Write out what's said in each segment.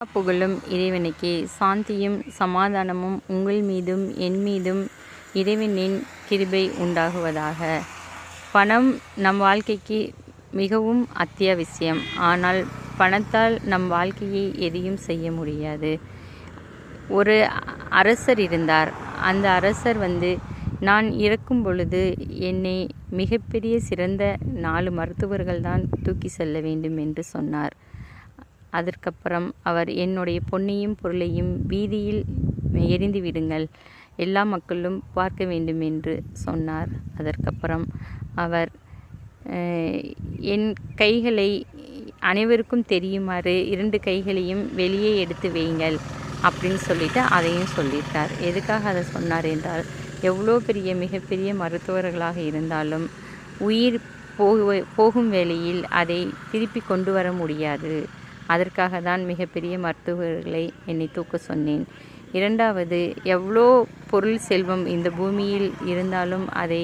எல்லா புகழும் இறைவனுக்கே சாந்தியும் சமாதானமும் உங்கள் மீதும் என் மீதும் இறைவனின் கிருபை உண்டாகுவதாக. பணம் நம் வாழ்க்கைக்கு மிகவும் அத்தியாவசியம். ஆனால் பணத்தால் நம் வாழ்க்கையை எதையும் செய்ய முடியாது. ஒரு அரசர் இருந்தார். அந்த அரசர் வந்து நான் இறக்கும் பொழுது என்னை மிகப்பெரிய சிறந்த நாலு மருத்துவர்கள் தான் தூக்கி செல்ல வேண்டும் என்று சொன்னார். அதற்கப்புறம் அவர் என்னுடைய பொன்னையும் பொருளையும் வீதியில் எரிந்து விடுங்கள். எல்லா மக்களும் பார்க்க வேண்டும் என்று சொன்னார். அதற்கப்புறம் அவர் என் கைகளை அனைவருக்கும் தெரியுமாறு இரண்டு கைகளையும் வெளியே எடுத்து வையுங்கள் அப்படின்னு சொல்லிட்டு அதையும் சொல்லிட்டார். எதுக்காக அதை சொன்னார் என்றால் எவ்வளோ பெரிய மிகப்பெரிய மருத்துவர்களாக இருந்தாலும் உயிர் போகு போகும் வேளையில் அதை திருப்பி கொண்டு வர முடியாது. அதற்காக தான் மிகப்பெரிய மருத்துவர்களை என்னை தூக்க சொன்னேன். இரண்டாவது எவ்வளோ பொருள் செல்வம் இந்த பூமியில் இருந்தாலும் அதை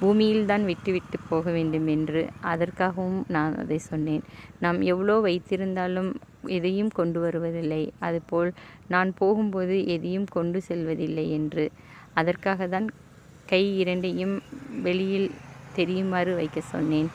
பூமியில் தான் விட்டுவிட்டு போக வேண்டும் என்று அதற்காகவும் நான் அதை சொன்னேன். நாம் எவ்வளோ வைத்திருந்தாலும் எதையும் கொண்டு வருவதில்லை. அதுபோல் நான் போகும்போது எதையும் கொண்டு செல்வதில்லை என்று அதற்காக தான் கை இரண்டையும் வெளியில் தெரியுமாறு வைக்க சொன்னேன்.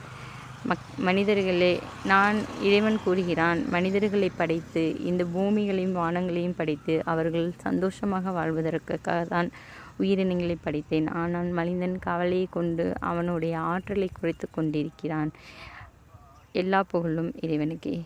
மக் மனிதர்களே நான் இறைவன் கூறுகிறான். மனிதர்களை படைத்து இந்த பூமிகளையும் வானங்களையும் படைத்து அவர்கள் சந்தோஷமாக வாழ்வதற்காக தான் உயிரினங்களை படைத்தேன். ஆனால் மனிதன் கவலையை கொண்டு அவனுடைய ஆற்றலை குறைத்து கொண்டிருக்கிறான். எல்லா புகழும் இறைவனுக்கே.